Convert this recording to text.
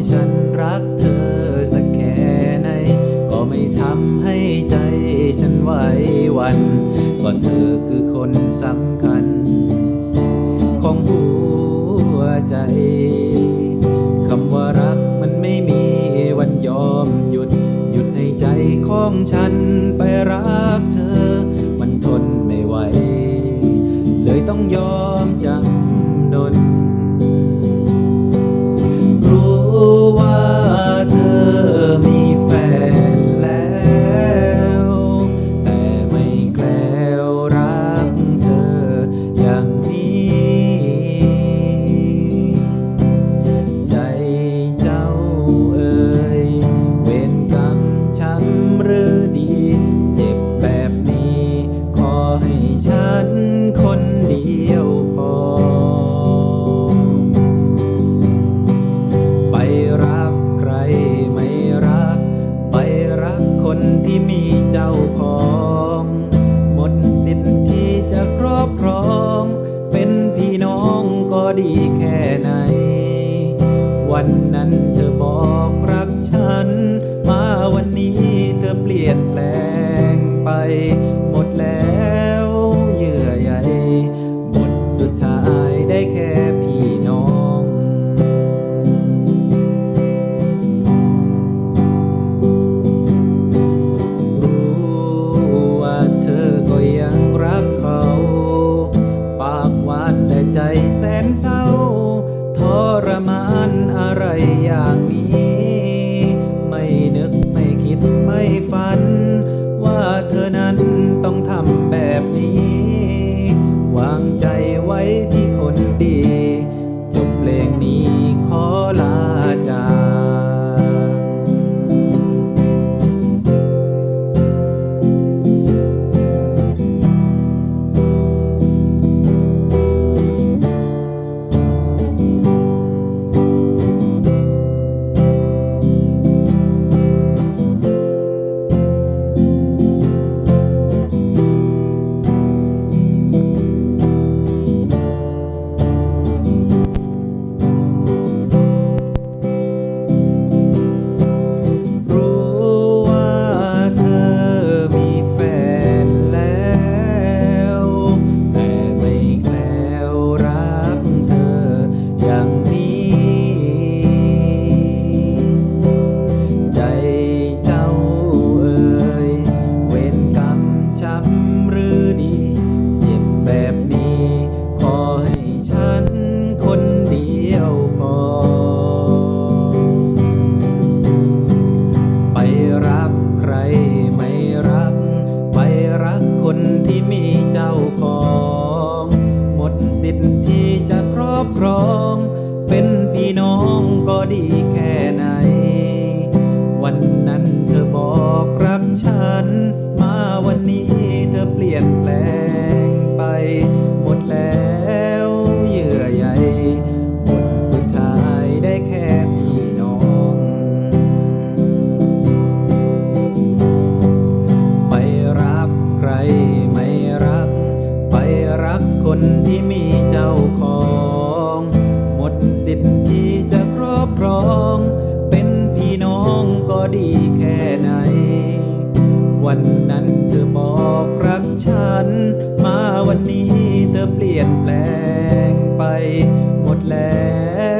ให้ฉันรักเธอสักแค่ไหน ก็ไม่ทำให้ใจฉันไหววันก่อนเธอคือคนสำคัญ ของหัวใจคำว่ารักมันไม่มีวันยอมหยุด หยุดให้ใจของฉันไปรักเธอ มันทนไม่ไหว เลยต้องยอมจำนน วันนั้นเธอบอกรักฉัน มาวันนี้เธอเปลี่ยนแปลงไป หมดแล้วเยื่อใยหมดสุดท้ายได้แค่พี่น้อง รู้ว่าเธอก็ยังรักเขา ปากหวานแต่ใจแสนเศร้าทรมาน อะไรอย่างนี้ แบบนี้ ขอให้ฉันคนเดียวพอ ไปรักใครไม่รัก ไปรักคนที่มีเจ้าของ หมดสิทธิ์ที่จะครอบครอง เป็นพี่น้องก็ดีแค่ไหน วันนั้นเธอบอกรักฉัน มาวันนี้ คนที่มีเจ้าของ หมดสิทธิ์ที่จะครอบครอง เป็นพี่น้องก็ดีแค่ไหน วันนั้นเธอบอกรักฉัน มาวันนี้เธอเปลี่ยนแปลงไปหมดแล้ว